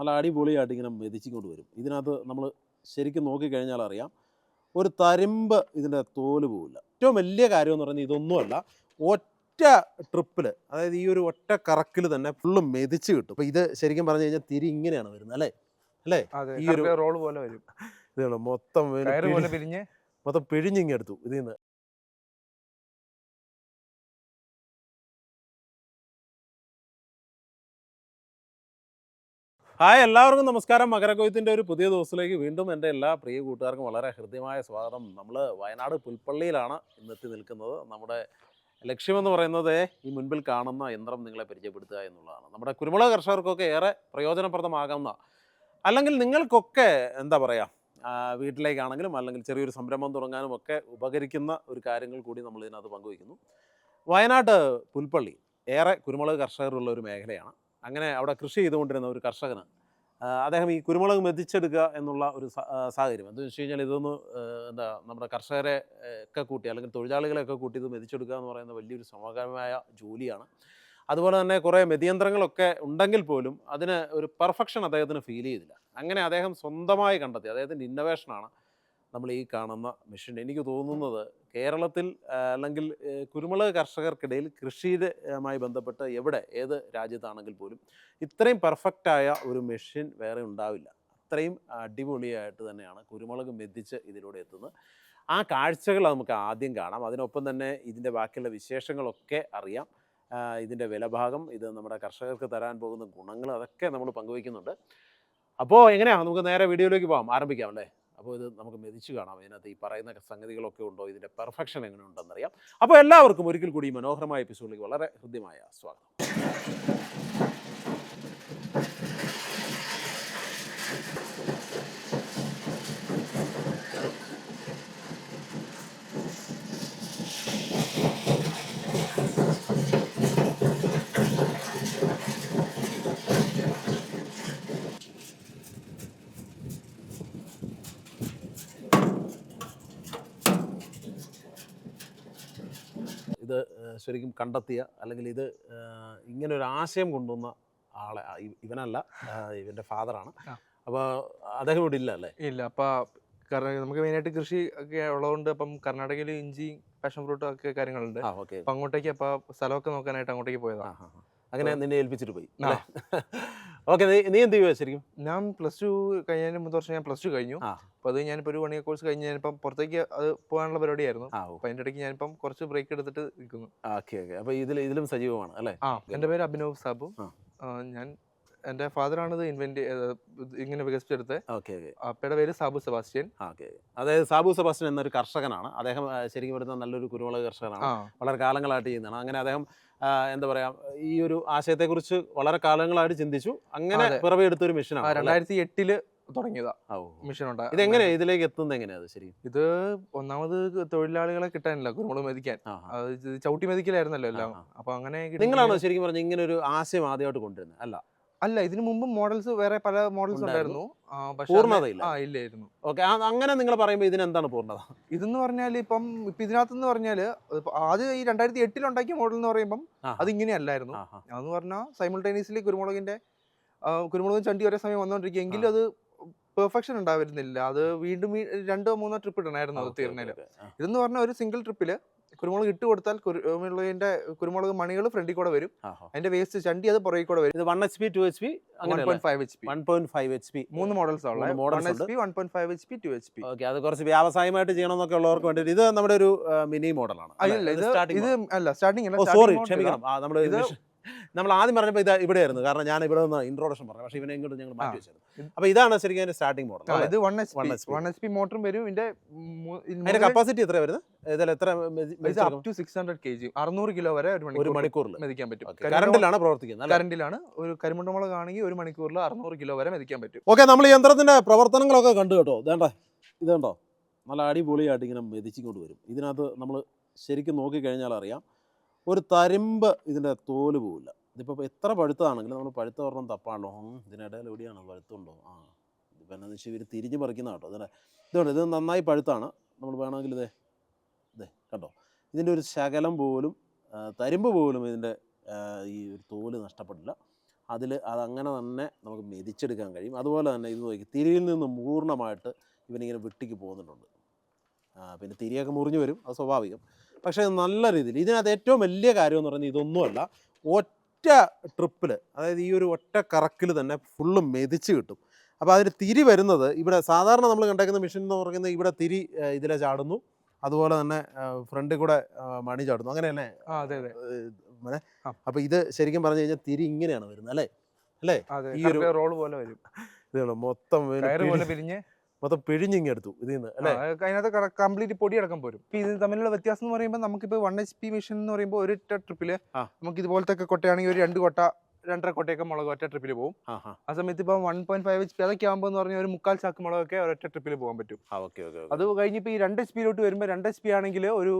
നല്ല അടിപൊളിയായിട്ട് ഇങ്ങനെ മെതിച്ചിക്കൊണ്ട് വരും. ഇതിനകത്ത് നമ്മൾ ശരിക്കും നോക്കിക്കഴിഞ്ഞാൽ അറിയാം ഒരു തരിമ്പ് ഇതിന്റെ തോൽ പോവില്ല. ഏറ്റവും വലിയ കാര്യം എന്ന് പറയുന്നത് ഇതൊന്നുമല്ല ഒറ്റ ട്രിപ്പിൽ അതായത് ഈ ഒരു ഒറ്റ കറക്കിൽ തന്നെ ഫുള്ള് മെതിച്ച് കിട്ടും. അപ്പോൾ ഇത് ശരിക്കും പറഞ്ഞു കഴിഞ്ഞാൽ തിരി ഇങ്ങനെയാണ് വരുന്നത് അല്ലേ? അല്ലേ? ഈ ഒരു- റോൾ പോലെ വരും. ഇതാണ് മൊത്തം മൊത്തം പിഴിഞ്ഞിങ്ങെടുത്തു ഇതിൽ നിന്ന്. ഹായ് എല്ലാവർക്കും നമസ്കാരം. മകരക്കൊയ്ത്തിന്റെ ഒരു പുതിയ ദിവസത്തിലേക്ക് വീണ്ടും എന്റെ എല്ലാ പ്രിയ കൂട്ടുകാർക്കും വളരെ ഹൃദ്യമായ സ്വാഗതം. നമ്മൾ വയനാട് പുൽപ്പള്ളിയിലാണ് ഇന്നെത്തി നിൽക്കുന്നത്. നമ്മുടെ ലക്ഷ്യമെന്ന് പറയുന്നത് ഈ മുൻപിൽ കാണുന്ന യന്ത്രം നിങ്ങളെ പരിചയപ്പെടുത്തുക എന്നുള്ളതാണ്. നമ്മുടെ കുരുമുളക് കർഷകർക്കൊക്കെ ഏറെ പ്രയോജനപ്രദമാകുന്ന അല്ലെങ്കിൽ നിങ്ങൾക്കൊക്കെ എന്താ പറയുക വീട്ടിലേക്കാണെങ്കിലും അല്ലെങ്കിൽ ചെറിയൊരു സംരംഭം തുടങ്ങാനും ഒക്കെ ഉപകരിക്കുന്ന ഒരു കാര്യങ്ങൾ കൂടി നമ്മൾ ഇതിനകത്ത് പങ്കുവയ്ക്കുന്നു. വയനാട് പുൽപ്പള്ളി ഏറെ കുരുമുളക് കർഷകരുള്ള ഒരു മേഖലയാണ്. അങ്ങനെ അവിടെ കൃഷി ചെയ്തുകൊണ്ടിരുന്ന ഒരു കർഷകന് അദ്ദേഹം ഈ കുരുമുളക് മെതിച്ചെടുക്കുക എന്നുള്ള ഒരു സാഹചര്യം. എന്താണെന്ന് വെച്ച് കഴിഞ്ഞാൽ ഇതൊന്ന് എന്താ നമ്മുടെ കർഷകരെ ഒക്കെ കൂട്ടി അല്ലെങ്കിൽ തൊഴിലാളികളെയൊക്കെ കൂട്ടി ഇത് മെതിച്ചെടുക്കുക എന്ന് പറയുന്ന വലിയൊരു സമഗ്രമായ ജോലിയാണ്. അതുപോലെ തന്നെ കുറേ മെതിയന്ത്രങ്ങളൊക്കെ ഉണ്ടെങ്കിൽ പോലും അതിന് ഒരു പെർഫെക്ഷൻ അദ്ദേഹത്തിന് ഫീൽ ചെയ്തില്ല. അങ്ങനെ അദ്ദേഹം സ്വന്തമായി കണ്ടെത്തി അദ്ദേഹത്തിന്റെ ഇന്നോവേഷനാണ് നമ്മൾ ഈ കാണുന്ന മെഷീൻ എനിക്ക് തോന്നുന്നത് കേരളത്തിൽ അല്ലെങ്കിൽ കുരുമുളക് കർഷകർക്കിടയിൽ കൃഷിയുമായി ബന്ധപ്പെട്ട് എവിടെ ഏത് രാജ്യത്താണെങ്കിൽ പോലും ഇത്രയും പെർഫെക്റ്റായ ഒരു മെഷീൻ വേറെ ഉണ്ടാവില്ല. അത്രയും അടിപൊളിയായിട്ട് തന്നെയാണ് കുരുമുളക് മെതിച്ച് ഇതിലൂടെ എത്തുന്നത്. ആ കാഴ്ചകൾ നമുക്ക് ആദ്യം കാണാം. അതിനൊപ്പം തന്നെ ഇതിന്റെ ബാക്കിയുള്ള വിശേഷങ്ങളൊക്കെ അറിയാം. ഇതിന്റെ വിലഭാഗം ഇത് നമ്മുടെ കർഷകർക്ക് തരാൻ പോകുന്ന ഗുണങ്ങൾ അതൊക്കെ നമ്മൾ പങ്കുവയ്ക്കുന്നുണ്ട്. അപ്പോൾ എങ്ങനെയാണ് നമുക്ക് നേരെ വീഡിയോയിലേക്ക് പോകാം. ആരംഭിക്കാം അല്ലേ? അപ്പോൾ ഇത് നമുക്ക് മെതിച്ചു കാണാം. ഇതിനകത്ത് ഈ പറയുന്ന സംഗതികളൊക്കെ ഉണ്ടോ? ഇതിന്റെ പെർഫെക്ഷൻ എങ്ങനെ ഉണ്ടെന്നറിയാം അപ്പോൾ എല്ലാവർക്കും ഒരിക്കൽ കൂടി മനോഹരമായ എപ്പിസോഡിലേക്ക് വളരെ ഹൃദ്യമായ സ്വാഗതം ഇത് ഏഹ്, ശരിക്കും കണ്ടെത്തിയ അല്ലെങ്കിൽ ഇത് ഇങ്ങനെ ഒരു ആശയം കൊണ്ടുവന്ന ആളെ ഇവനല്ല ഇവന്റെ ഫാദറാണ്. അപ്പോൾ അദ്ദേഹം ഇവിടെ ഇല്ല അല്ലേ? ഇല്ല. അപ്പോൾ നമുക്ക് മെയിനായിട്ട് കൃഷി ഒക്കെ ഉള്ളതുകൊണ്ട് അപ്പം കർണാടകയിൽ ഇഞ്ചി പാഷൻ ഫ്രൂട്ട് ഒക്കെ കാര്യങ്ങളുണ്ട്. അപ്പം അങ്ങോട്ടേക്ക് അപ്പോൾ സ്ഥലമൊക്കെ നോക്കാനായിട്ട് അങ്ങോട്ടേക്ക് പോയതാണ്. അങ്ങനെ നിന്നെ ഏൽപ്പിച്ചിട്ട് പോയി. ഓക്കെ നീ എന്ത് ചെയ്യുക ശരിക്കും ഞാൻ പ്ലസ് ടു കഴിഞ്ഞതിന് മുമ്പ് വർഷം ഞാൻ പ്ലസ് ടു കഴിഞ്ഞു. അപ്പോൾ അപ്പൊ അത് ഞാനിപ്പോ ഒരു വൺ ഇയർ കോഴ്സ് കഴിഞ്ഞ് ഞാനിപ്പം പുറത്തേക്ക് അത് പോകാനുള്ള പരിപാടിയായിരുന്നു. ആ ഓ. അപ്പൊ അതിന്റെ ഇടയ്ക്ക് ഞാനിപ്പം കുറച്ച് ബ്രേക്ക് എടുത്തിട്ട് നിൽക്കുന്നു. Okay okay. അപ്പോൾ ഇതിൽ ഇതിലും സജീവമാണ് അല്ലേ? ആ എന്റെ പേര് അഭിനവ് സാബു. ഞാൻ എന്റെ ഫാദറാണ് ഇത് ഇൻവെന്റ് ഇങ്ങനെ വികസിപ്പിച്ചെടുത്ത്. Okay okay. അപ്പയുടെ പേര് സാബു സെബാസ്റ്റ്യൻ. ഓക്കെ അതായത് സാബു സെബാസ്റ്റ്യൻ എന്നൊരു കർഷകനാണ്. അദ്ദേഹം ശരിക്കും വരുന്ന നല്ലൊരു കുരുമുളക് കർഷകനാണ്. വളരെ കാലങ്ങളായിട്ട് ചെയ്യുന്നതാണ്. അങ്ങനെ അദ്ദേഹം എന്താ പറയാ ഈ ഒരു ആശയത്തെ കുറിച്ച് വളരെ കാലങ്ങളായിട്ട് ചിന്തിച്ചു അങ്ങനെ. പിറവിയെടുത്ത ഒരു മെഷീനാണ്? രണ്ടായിരത്തി എട്ടിൽ തുടങ്ങിയതാ. മിഷൻ ഉണ്ടാ ഇതിലേക്ക് എത്തുന്നത് എങ്ങനെയാ ശരി ഇത് ഒന്നാമത് തൊഴിലാളികളെ കിട്ടാനില്ല കുരുമുളക് മെതിക്കാൻ. അത് ഇത് ചവിട്ടി മെതിക്കലായിരുന്നല്ലോ എല്ലാം. അപ്പൊ അങ്ങനെ നിങ്ങളാണോ ശരിക്കും പറഞ്ഞു ഇങ്ങനെ ഒരു ആശയം ആദ്യമായിട്ട് കൊണ്ടുവരുന്നത് അല്ല അല്ല ഇതിനു മുമ്പ് മോഡൽസ് വേറെ പല മോഡൽസ് ഉണ്ടായിരുന്നു. പൂർണതയില്ല. ആ ഇല്ലായിരുന്നു. ഓക്കെ അങ്ങനെ നിങ്ങൾ പറയുമ്പോൾ ഇതിനെന്താണ് പൂർണത? ഇതെന്ന് പറഞ്ഞാൽ ഇപ്പം ഇപ്പൊ ഇതിനകത്ത് പറഞ്ഞാൽ ആദ്യം ഈ രണ്ടായിരത്തി എട്ടിൽ ഉണ്ടാക്കിയ മോഡൽ എന്ന് പറയുമ്പം അത് ഇങ്ങനെയല്ലായിരുന്നു. അതെന്ന് പറഞ്ഞാൽ സൈമിൾട്ടേനിയസ്ലി കുരുമുളകിന്റെ കുരുമുളകും ചണ്ടി ഒരേ സമയം വന്നുകൊണ്ടിരിക്കുക എങ്കിലും അത് പെർഫെക്ഷൻ ഉണ്ടായിരുന്നില്ല. അത് വീണ്ടും രണ്ടോ മൂന്നോ ട്രിപ്പ് ഇടണമായിരുന്നു അത് തീർന്നതിൽ ഇതെന്ന് പറഞ്ഞാൽ ഒരു സിംഗിൾ ട്രിപ്പിൽ കുരുമുളക് ഇട്ട് കൊടുത്താൽ കുരുമുളകിന്റെ കുരുമുളക് മണികൾ ഫ്രണ്ടിൽ കൂടെ വരും. അതിന്റെ വേസ്റ്റ് ചണ്ടി അത് പുറകിൽ കൂടെ വരും. ഇത് one H P two H P മൂന്ന് മോഡൽസ് അത് കുറച്ച് വ്യാവസായികമായിട്ട് ചെയ്യണമെന്നൊക്കെ ഉള്ളവർക്ക് വേണ്ടി ഇത് നമ്മുടെ ഒരു മിനി മോഡലാണ് ഇത് അല്ല സ്റ്റാർട്ടിംഗ് സോറി ക്ഷമിക്കണം. ആ നമ്മൾ ആദ്യം പറഞ്ഞപ്പോൾ ഇത് ഇവിടെയായിരുന്നു. കാരണം ഞാൻ ഇവിടെ നിന്ന് ഇൻട്രോഡക്ഷൻ പറഞ്ഞു. പക്ഷേ ഇവനെ ഇങ്ങോട്ട് ഞങ്ങൾ മാറ്റി വെച്ചത് വെച്ചിരുന്നു. അപ്പോൾ ഇതാണ് ശരിക്കും അതിന്റെ സ്റ്റാർട്ടിംഗ് മോഡൽ ഇത് one S one S one S P മോട്ടറും വരും. ഇതിന്റെ അതിന്റെ കപ്പാസിറ്റി എത്ര വരുന്നത്? ഇതിൽ എത്ര ഇത് up to six hundred K G അറുന്നൂറ് കിലോ വരെ ഒരു മണിക്കൂറിൽ മെതിക്കാൻ പറ്റും. കറണ്ടിലാണ് പ്രവർത്തിക്കുന്നത് കറണ്ടിലാണ് ഒരു കരിമുണ്ടമുളക് ആണെങ്കിൽ ഒരു മണിക്കൂറിൽ അറുന്നൂറ് കിലോ വരെ മെതിക്കാൻ പറ്റും. ഓക്കെ നമ്മൾ യന്ത്രത്തിന്റെ പ്രവർത്തനങ്ങളൊക്കെ കണ്ടു കേട്ടോ. ഇതേണ്ട ഇതുണ്ടോ? നല്ല അടിപൊളിയായിട്ട് ഇങ്ങനെ മെതിച്ചിങ്ങോട്ട് വരും. ഇതിനകത്ത് നമ്മൾ ശരിക്കും നോക്കിക്കഴിഞ്ഞാൽ അറിയാം. ഒരു തരിമ്പ് ഇതിന്റെ തോൽ പോവില്ല. ഇതിപ്പോൾ എത്ര പഴുത്തതാണെങ്കിലും നമ്മൾ പഴുത്ത ഒരെണ്ണം തപ്പാണല്ലോ ഇതിനിടയിൽ എവിടെയാണ് പഴുത്തുണ്ടോ? ആ ഇതിപ്പോൾ എന്നാന്ന് വെച്ചാൽ ഇവർ തിരിഞ്ഞ് പറിക്കുന്ന കേട്ടോ. ഇതുകൊണ്ട് ഇത് നന്നായി പഴുത്താണ്. നമ്മൾ വേണമെങ്കിൽ ഇതേ ഇതേ കണ്ടോ? ഇതിന്റെ ഒരു ശകലം പോലും തരിമ്പ് പോലും ഇതിന്റെ ഈ ഒരു തോൽ നഷ്ടപ്പെട്ടില്ല. അതിൽ അതങ്ങനെ തന്നെ നമുക്ക് മെതിച്ചെടുക്കാൻ കഴിയും. അതുപോലെ തന്നെ ഇത് നോക്കി തിരിയിൽ നിന്ന് പൂർണമായിട്ട് ഇവനിങ്ങനെ വെട്ടിക്ക് പോകുന്നുണ്ട്. പിന്നെ തിരിയൊക്കെ മുറിഞ്ഞു വരും അത് സ്വാഭാവികം. പക്ഷേ നല്ല രീതിയിൽ ഇതിനകത്ത് ഏറ്റവും വലിയ കാര്യം എന്ന് പറയുന്നത് ഇതൊന്നുമല്ല. ഒറ്റ ട്രിപ്പിൽ അതായത് ഈ ഒരു ഒറ്റ കറക്കിൽ തന്നെ ഫുള്ള് മെതിച്ച് കിട്ടും. അപ്പോൾ അതിന് തിരി വരുന്നത് ഇവിടെ സാധാരണ നമ്മൾ കണ്ടേക്കുന്ന മെഷീൻ എന്ന് പറയുന്നത് ഇവിടെ തിരി ഇതിലെ ചാടുന്നു. അതുപോലെ തന്നെ ഫ്രണ്ടിൽ കൂടെ മണി ചാടുന്നു. അങ്ങനെയല്ലേ? ആ അതെ അതെ. അങ്ങനെ അപ്പോൾ ഇത് ശരിക്കും പറഞ്ഞു കഴിഞ്ഞാൽ തിരി ഇങ്ങനെയാണ് വരുന്നത് അല്ലേ? അല്ലേ? ഈ ഒരു- റോൾ പോലെ വരും. ഇതാണ് മൊത്തം പിരിഞ്ഞ് മൊത്തം പിഴിഞ്ഞിങ്ങെടുത്തു ഇതിൽ നിന്ന് അല്ലേ? അതിനകത്ത് കംപ്ലീറ്റ് പൊടി അടക്കം പോരും. ഇപ്പൊ ഇത് തമ്മിലുള്ള വ്യത്യാസം എന്ന് പറയുമ്പോൾ നമുക്കിപ്പോ വൺ എച്ച് പി മെഷീൻ എന്ന് പറയുമ്പോൾ ഒരു ട്രിപ്പിൽ. നമുക്ക് ഇതുപോലത്തെ ഒക്കെ കൊട്ടയാണെങ്കിൽ ഒരു രണ്ട് കൊട്ട രണ്ടര കൊട്ടയൊക്കെ മുളക് ഒറ്റ ട്രിപ്പിൽ പോകും ആ സമയത്ത് ഇപ്പം one point five H P അതൊക്കെ ആകുമ്പോൾ എന്ന് പറഞ്ഞാൽ ഒരു മുക്കാൽ ചാക്ക് മുളകൊക്കെ ഒരൊറ്റ ട്രിപ്പിൽ പോകാൻ പറ്റും. അത് കഴിഞ്ഞ് കഴിഞ്ഞിപ്പോൾ ഈ രണ്ട് എച്ച് പിയിലോട്ട് വരുമ്പോൾ രണ്ട് എച്ച് പി ആണെങ്കിൽ ഒരു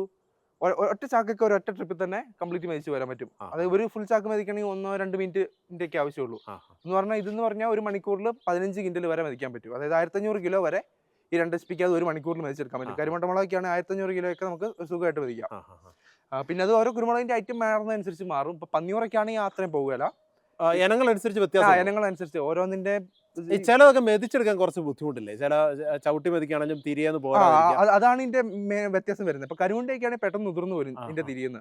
ഒറ്റ ചാക്കൊക്കെ ഒരു ഒറ്റ ട്രിപ്പിൽ തന്നെ കംപ്ലീറ്റ് മേടിച്ച് വരാൻ പറ്റും. അതായത് അത് ഒരു ഫുൾ ചാക്ക് മേടിക്കണമെങ്കിൽ ഒന്നോ രണ്ട് മിനിറ്റ് ഒക്കെ ആവശ്യമുള്ളൂ. എന്ന് പറഞ്ഞാൽ ഇതെന്ന് പറഞ്ഞാൽ ഒരു മണിക്കൂറിൽ പതിനഞ്ച് കിൻഡൽ വരെ മേടിക്കാൻ പറ്റും. അതായത് ആയിരത്തഞ്ഞൂറ് കിലോ വരെ ഈ രണ്ട് എച്ച് പിക്ക് അത് ഒരു മണിക്കൂറിൽ മേടിച്ചെടുക്കാൻ പറ്റും. കരിമട്ട മുളകൊക്കെയാണ് ആയിരത്തഞ്ഞൂറ് കിലോ ഒക്കെ നമുക്ക് സുഖമായിട്ട് മെതിക്കാം. ആ, പിന്നെ അത് ഓരോ കുരുമുളകിന്റെ ഐറ്റം മാറുന്നതനുസരിച്ച് മാറും. ഇപ്പൊ പന്നിയൂറൊക്കെയാണെങ്കിൽ അത്രയും പോകുകയല്ല ഇനങ്ങൾ അനുസരിച്ച് ആ വ്യത്യാസം ഇനങ്ങളനുസരിച്ച് ഓരോന്നിന്റെ ഈ ചിലതൊക്കെ മെതിച്ചെടുക്കാൻ കുറച്ച് ബുദ്ധിമുട്ടില്ലേ? ചില ചവിട്ടി മെതിക്കാണെങ്കിലും തിരിയെന്ന് പോകാം അതാണ് ഇതിന്റെ വ്യത്യാസം വരുന്നത്. ഇപ്പൊ കരുവണ്ടിയൊക്കെയാണെങ്കിൽ പെട്ടെന്ന് ഉതിർന്നു വരും ഇതിന്റെ തിരിയെന്ന്.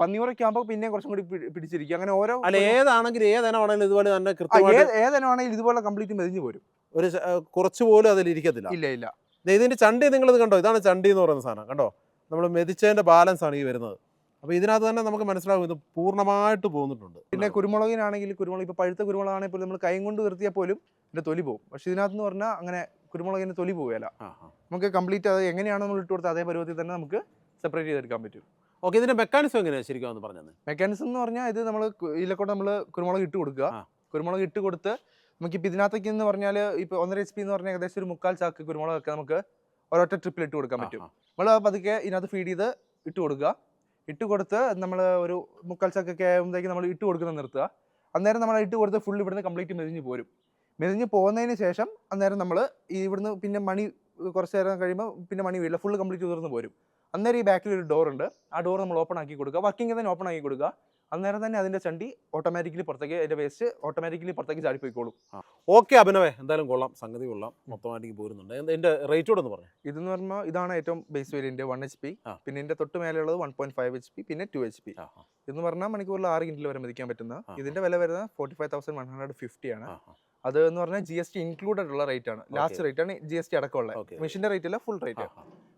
പന്നിയൂറൊക്കെ ആകുമ്പോൾ പിന്നെ കുറച്ചും കൂടി പിടിച്ചിരിക്കും. അങ്ങനെ ഓരോ അല്ല ഏതാണെങ്കിലും ഏതെനാണെങ്കിലും ഇതുപോലെ തന്നെ കൃത്യമായിട്ട് ഏതെനാണെങ്കിലും ഇതുപോലെ കംപ്ലീറ്റ് മെതിഞ്ഞു പോരും. ഒരു കുറച്ച് പോലും അതിൽ ഇരിക്കത്തില്ല. ഇല്ല ഇല്ല. ഇതിന്റെ ചണ്ടി നിങ്ങൾ ഇത് കണ്ടോ? ഇതാണ് ചണ്ടി എന്ന് പറയുന്ന സാധനം. കണ്ടോ? നമ്മൾ മെതിച്ചതിന്റെ ബാലൻസ് ആണ് ഈ വരുന്നത്. അപ്പോൾ ഇതിനകത്ത് തന്നെ നമുക്ക് മനസ്സിലാവും ഇത് പൂർണമായിട്ട് പോകുന്നിട്ടുണ്ട് പിന്നെ കുരുമുളകിനാണെങ്കിൽ കുരുമുളക് ഇപ്പൊ പഴുത്ത കുരുമുളകാണെങ്കിൽ പോലും നമ്മൾ കൈ കൊണ്ട് നിർത്തിയാൽ പോലും ഇതിന്റെ തൊലി പോകും. പക്ഷെ ഇതിനകത്ത് എന്ന് പറഞ്ഞാൽ അങ്ങനെ കുരുമുളകിന്റെ തൊലി പോവുകയല്ല. നമുക്ക് കംപ്ലീറ്റ് അത് എങ്ങനെയാണോ നമ്മൾ ഇട്ട് കൊടുത്തത് അതേ പരുവത്തിൽ തന്നെ നമുക്ക് സെപ്പറേറ്റ് ചെയ്തെടുക്കാൻ പറ്റും. ഓക്കെ ഇതിന്റെ മെക്കാനിസം എങ്ങനെയാണ് ശരിക്കും എന്ന് പറഞ്ഞത് മെക്കാനിസം എന്ന് പറഞ്ഞാൽ ഇത് നമ്മൾ ഇതിലെക്കൂടെ നമ്മൾ കുരുമുളക് ഇട്ട് കൊടുക്കുക. കുരുമുളക് ഇട്ട് കൊടുത്ത് നമുക്കിപ്പോൾ ഇതിനകത്തേക്ക് എന്ന് പറഞ്ഞാൽ ഇപ്പോൾ ഒന്നര എച്ച് പി എന്ന് പറഞ്ഞാൽ ഏകദേശം ഒരു മുക്കാൽ ചാക്ക് കുരുമുളകൊക്കെ നമുക്ക് ഒരൊറ്റ ട്രിപ്പിൽ ഇട്ട് കൊടുക്കാൻ പറ്റും. നമ്മൾ പതുക്കെ ഇതിനകത്ത് ഫീഡ് ചെയ്ത് ഇട്ട് കൊടുക്കുക. ഇട്ട് കൊടുത്ത് നമ്മൾ ഒരു മുക്കാൽ ചക്കൊക്കെ ആകുമ്പോഴത്തേക്ക് നമ്മൾ ഇട്ട് കൊടുക്കുന്നത് നിർത്തുക. അന്നേരം നമ്മൾ ഇട്ട് കൊടുത്ത് ഫുൾ ഇവിടുന്ന് കംപ്ലീറ്റ് മെതിഞ്ഞ് പോരും. മെതിഞ്ഞ് പോകുന്നതിന് ശേഷം അന്നേരം നമ്മൾ ഈ ഇവിടുന്ന് പിന്നെ മണി കുറച്ച് നേരം കഴിയുമ്പോൾ പിന്നെ മണി വീഴില്ല. ഫുള്ള് കംപ്ലീറ്റ് ഉതിർന്ന് പോരും. അന്നേരം ഈ ബാക്കിൽ ഒരു ഡോർ ഉണ്ട്. ആ ഡോർ നമ്മൾ ഓപ്പൺ ആക്കി കൊടുക്കുക. വർക്കിംഗ് തന്നെ ഓപ്പൺ ആക്കി കൊടുക്കുക. അന്നേരം തന്നെ അതിന്റെ ചണ്ടി ഓട്ടോമാറ്റിക്കലി പുറത്തേക്ക് അതിന്റെ വേസ്റ്റ് ഓട്ടോമാറ്റിക്കലി പുറത്തേക്ക് ചാടിപ്പോയിക്കോളും. ഓക്കെ അഭിനവേ എന്തായാലും കൊള്ളാം. സംഗതി കൊള്ളാം. മൊത്തമായിട്ട് പോരുന്നുണ്ട്. എന്റെ ഇതിന്റെ റേറ്റ് കൂടെ ഒന്ന് പറഞ്ഞു? ഇതെന്ന് പറഞ്ഞാൽ ഇതാണ് ഏറ്റവും base variant one H P പിന്നെ ഇതിന്റെ തൊട്ട് മേലെയുള്ളത് one point five H P പിന്നെ ടു എച്ച് പി ആ, പറഞ്ഞാൽ മണിക്കൂറിൽ ആറ് കിൻഡിൽ വരെ മതിക്കാൻ പറ്റുന്ന. ഇതിന്റെ വില വരുന്നത് forty five thousand one hundred fifty ആണ്. അത് എന്ന് പറഞ്ഞാൽ ജി എസ് ടി ഇൻക്ലൂഡഡ് ഉള്ള റേറ്റ് ആണ്. ലാസ്റ്റ് റേറ്റ് ആണ് ജി എസ് ടി അടക്കമുള്ള. മെഷീന്റെ മെഷീന്റെ റേറ്റ് അല്ല ഫുൾ റേറ്റ്.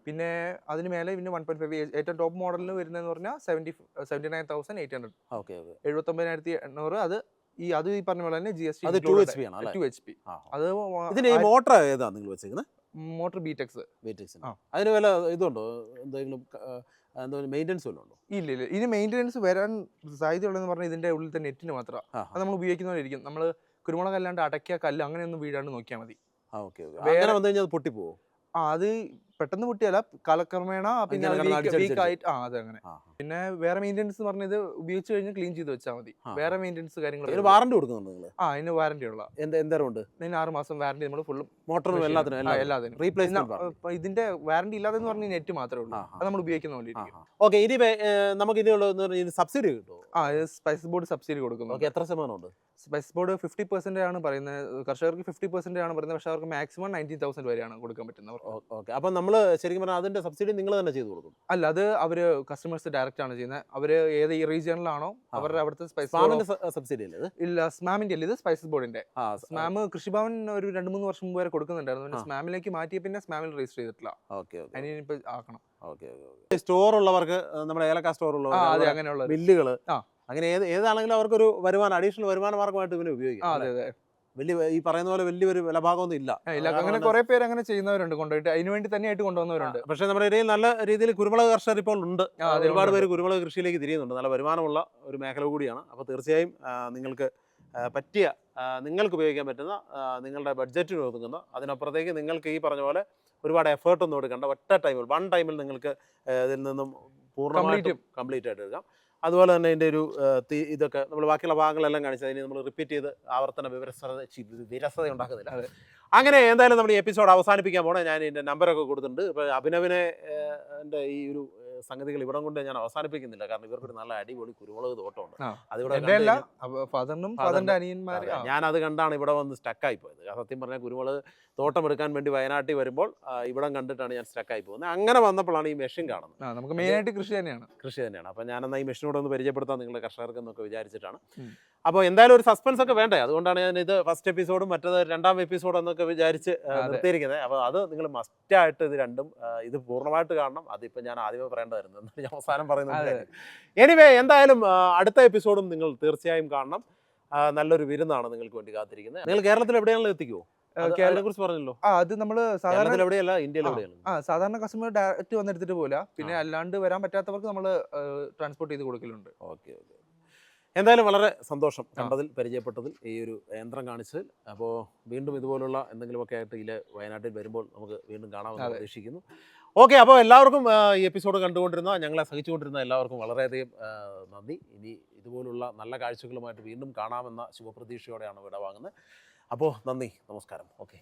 പിന്നെ അതിന് മേലെ പിന്നെ വൺ പോയിന്റ് ഫൈവ് ഏറ്റവും ടോപ്പ് മോഡലിന് വരുന്നതെന്ന് പറഞ്ഞാൽ seventy seventy nine thousand eight hundred എഴുപത്തൊമ്പതിനായിരത്തി എണ്ണൂറ് അത് ഈ അത് ഈ പറഞ്ഞ പോലെ തന്നെ G S T H P ആണ് ടു എച്ച് പി. അത് ഇതിന്റെ ഈ മോട്ടർ ഏതാ നിങ്ങൾ വെച്ചേക്കുന്നത് മോട്ടർ ബിടെക്സ് ആ. അതിന് വില ഇതുണ്ടോ? എന്തെങ്കിലും മെയിന്റനൻസ് വല്ലതും ഉണ്ടോ? ഇല്ല ഇല്ല. ഇനി മെയിന്റെനൻസ് വരാൻ സാധ്യതയുള്ളതെന്ന് പറഞ്ഞാൽ ഇതിന്റെ തന്നെ നെറ്റിന് മാത്രം. അത് നമ്മൾ ഉപയോഗിക്കുന്നവരായിരിക്കും. നമ്മൾ കുരുമുളക് അല്ലാണ്ട് അടയ്ക്ക കല്ല് അങ്ങനെയൊന്നും വീഴാണ്ട് നോക്കിയാൽ മതി. ആ ഓക്കെ ഓക്കെ. വേറെ- വന്നു കഴിഞ്ഞാൽ അത് പൊട്ടിപ്പോവോ? ആ അത് പെട്ടെന്ന് പൊട്ടിയല്ല കാലക്രമേണ പിന്നെ അങ്ങനെ കിടന്ന് വീക്ക് ആയിട്ട് ആ അതെ അങ്ങനെ. പിന്നെ വേറെ മെയിന്റെനൻസ് എന്ന് പറഞ്ഞത് ഉപയോഗിച്ച് കഴിഞ്ഞ് ക്ലീൻ ചെയ്ത് വെച്ചാൽ മതി. ആ. വേറെ മെയിന്റെനൻസ് കാര്യങ്ങൾ വാറണ്ടി കൊടുക്കുന്നുണ്ട് നിങ്ങൾ ആ അതിന് വാറണ്ടി ഉള്ള. എന്ത് അതിന് ഉണ്ട്? ആറ് മാസം വാറണ്ടി നമ്മൾ ഫുള്ളും മോട്ടറിനും എല്ലാത്തിനും എല്ലാം എല്ലാത്തിനും. ഇപ്പൊ ഇതിന്റെ വാറണ്ടി ഇല്ലാതെ എന്ന് പറഞ്ഞാൽ നെറ്റ് മാത്രമേ ഉള്ളൂ. ആ, ആ. അത് നമ്മൾ ഉപയോഗിക്കുന്ന പോലെ ഇരിക്കും ഓക്കെ ഇനി വേ- ഏ, നമുക്ക് ഇതിനുള്ള സബ്സിഡി കിട്ടുമോ ആ സ്പൈസ് ബോർഡ് സബ്സിഡി കൊടുക്കുന്നു ഓക്കെ എത്ര ശതമാനം ഉണ്ട്? സ്പൈസ് ബോർഡ് ഫിഫ്റ്റി പെർസെന്റ് ആണ് പറയുന്നത്. കർഷകർക്ക് ഫിഫ്റ്റി പെർസെന്റ് ആണ് പറയുന്നത്. പക്ഷേ അവർക്ക് മാക്സിമം നയന്റീൻ തൗസൻഡ് വരെയാണ് കൊടുക്കാൻ പറ്റുന്നത്. ഓക്കെ. അപ്പം നമ്മൾ ശരിക്കും പറഞ്ഞാൽ അതിന്റെ സബ്സിഡി നിങ്ങൾ തന്നെ ചെയ്തു കൊടുക്കും. അല്ല അത് അവർ കസ്റ്റമേഴ്സ് ഡയറക്റ്റ് ആണ് ചെയ്യുന്നത് അവർ ഏത് ഈ റീജിയണിലാണോ. അവരുടെ അവിടുത്തെ സ്പൈസ് സബ്സിഡി അല്ലേ ഇല്ല സ്മാമിന്റെ അല്ല ഇത്? സ്പൈസസ് ബോർഡിന്റെ സ്മാം കൃഷിഭവൻ ഒരു രണ്ട് മൂന്ന് വർഷം മുമ്പ് വരെ കൊടുക്കുന്നുണ്ടായിരുന്നു. പിന്നെ സ്മാമിലേക്ക് മാറ്റിയ പിന്നെ സ്മാമിൽ രജിസ്റ്റർ ചെയ്തിട്ടില്ല. ഓക്കെ അതിനിപ്പോ ആക്കണം. ഓക്കെ ഓക്കെ സ്റ്റോർ ഉള്ളവർക്ക് നമ്മുടെ ഏലക്ക സ്റ്റോർ ഉള്ളവർ അങ്ങനെയുള്ള മില്ലുകൾ അങ്ങനെ ഏത് ഏതാണെങ്കിലും അവർക്കൊരു വരുമാനം അഡീഷണൽ വരുമാന മാർഗമായിട്ട് ഇവന് ഉപയോഗിക്കാം അതെ അതെ. വലിയ ഈ പറയുന്ന പോലെ വലിയൊരു വിലഭാഗമൊന്നും ഇല്ല. അങ്ങനെ കുറെ പേര് അങ്ങനെ ചെയ്യുന്നവരുണ്ട്. കൊണ്ടുപോയിട്ട് അതിന് വേണ്ടി തന്നെയായിട്ട് കൊണ്ടുവന്നവരുണ്ട്. പക്ഷേ നമ്മുടെ ഇടയിൽ നല്ല രീതിയിൽ കുരുമുളക് കർഷകർ ഇപ്പോൾ ഉണ്ട്. ഒരുപാട് പേര് കുരുമുളക് കൃഷിയിലേക്ക് തിരിയുന്നുണ്ട്. നല്ല വരുമാനമുള്ള ഒരു മേഖല കൂടിയാണ്. അപ്പോൾ തീർച്ചയായും നിങ്ങൾക്ക് പറ്റിയ നിങ്ങൾക്ക് ഉപയോഗിക്കാൻ പറ്റുന്ന നിങ്ങളുടെ ബഡ്ജറ്റിന് ഒതുങ്ങുന്ന അതിനപ്പുറത്തേക്ക് നിങ്ങൾക്ക് ഈ പറഞ്ഞ പോലെ ഒരുപാട് എഫേർട്ട് ഒന്നും എടുക്കേണ്ട ഒറ്റ ടൈമിൽ വൺ ടൈമിൽ നിങ്ങൾക്ക് ഇതിൽ നിന്നും പൂർണമായിട്ടും കംപ്ലീറ്റ്. ആയിട്ട് എടുക്കാം. അതുപോലെ തന്നെ ഇതിന്റെ ഒരു തീ- ഇതൊക്കെ നമ്മൾ ബാക്കിയുള്ള ഭാഗങ്ങളെല്ലാം കാണിച്ചത് അതിന് നമ്മൾ റിപ്പീറ്റ് ചെയ്ത് ആവർത്തന വിവരസത വിരസത ഉണ്ടാക്കുന്നില്ല. അങ്ങനെ എന്തായാലും നമ്മൾ ഈ എപ്പിസോഡ് അവസാനിപ്പിക്കാൻ പോണേ. ഞാൻ ഇതിന്റെ നമ്പറൊക്കെ കൊടുത്തിട്ടുണ്ട്. ഇപ്പോൾ അഭിനവിനെ എന്റെ ഈ ഒരു സംഗതികൾ ഇവിടെ കൊണ്ട് ഞാൻ അവസാനിപ്പിക്കുന്നില്ല. കാരണം ഇവർക്കൊരു നല്ല അടിപൊളി കുരുമുളക് തോട്ടമുണ്ട്. ഉണ്ട് അതിവിടെ ഞാൻ അത് കണ്ടാണ് ഇവിടെ വന്ന് സ്റ്റക്കായി പോയത്. സത്യം പറഞ്ഞാൽ കുരുമുളക് തോട്ടം എടുക്കാൻ വേണ്ടി വയനാട്ടിൽ വരുമ്പോൾ ഇവിടം കണ്ടിട്ടാണ് ഞാൻ സ്റ്റക്കായി പോകുന്നത്. അങ്ങനെ വന്നപ്പോഴാണ് ഈ മെഷീൻ കാണുന്നത്. നമുക്ക് മെയിനായിട്ട് കൃഷി തന്നെയാണ്. കൃഷി തന്നെയാണ്. അപ്പൊ ഞാനെന്നാൽ ഈ മെഷീനോട് ഒന്ന് പരിചയപ്പെടുത്താൻ നിങ്ങളുടെ കർഷകർക്ക് എന്നൊക്കെ വിചാരിച്ചിട്ടാണ്. അപ്പോൾ എന്തായാലും ഒരു സസ്പെൻസ് ഒക്കെ വേണ്ടേ? അതുകൊണ്ടാണ് ഞാൻ ഇത് ഫസ്റ്റ് എപ്പിസോഡും മറ്റേത് രണ്ടാം എപ്പിസോഡും എന്നൊക്കെ വിചാരിച്ച് നിർത്തിയിരിക്കുന്നത്. അപ്പോൾ അത് നിങ്ങൾ മസ്റ്റായിട്ട് ഇത് രണ്ടും ഇത് പൂർണമായിട്ട് കാണണം. അതിപ്പോൾ ഞാൻ ആദ്യമേ പറയേണ്ടതായിരുന്നു എന്നാണ് ഞാൻ അവസാനം. പറയുന്നത് എനിവേ എന്തായാലും അടുത്ത എപ്പിസോഡും നിങ്ങൾ തീർച്ചയായും കാണണം. നല്ലൊരു വിരുന്നാണ് നിങ്ങൾക്ക് വേണ്ടി കാത്തിരിക്കുന്നത്. നിങ്ങൾ കേരളത്തിൽ എവിടെയാണെങ്കിലും എത്തിക്കുമോ പറഞ്ഞല്ലോ. ആ അത് നമ്മൾ സാധാരണ എവിടെയല്ല ഇന്ത്യയിൽ. എവിടെയാണ് ആ സാധാരണ കസ്റ്റമർ ഡയറക്റ്റ് വന്നെടുത്തിട്ട് പോല പിന്നെ അല്ലാണ്ട് വരാൻ പറ്റാത്തവർക്ക് നമ്മൾ ട്രാൻസ്പോർട്ട് ചെയ്ത് കൊടുക്കലുണ്ട്. Okay okay. എന്തായാലും വളരെ സന്തോഷം കണ്ടതിൽ പരിചയപ്പെട്ടതിൽ ഈ ഒരു യന്ത്രം കാണിച്ചതിൽ. അപ്പോൾ വീണ്ടും ഇതുപോലുള്ള എന്തെങ്കിലുമൊക്കെ ആയിട്ട് ഇതിൽ വയനാട്ടിൽ വരുമ്പോൾ നമുക്ക് വീണ്ടും കാണാമെന്ന് പ്രതീക്ഷിക്കുന്നു. ഓക്കെ അപ്പോൾ എല്ലാവർക്കും ഈ എപ്പിസോഡ് കണ്ടുകൊണ്ടിരുന്ന ഞങ്ങളെ സഹിച്ചുകൊണ്ടിരുന്ന എല്ലാവർക്കും വളരെയധികം നന്ദി. ഇനി ഇതുപോലുള്ള നല്ല കാഴ്ചകളുമായിട്ട് വീണ്ടും കാണാമെന്ന ശുഭപ്രതീക്ഷയോടെയാണ് വിടവാങ്ങുന്നത്. അപ്പോൾ നന്ദി നമസ്കാരം. ഓക്കെ.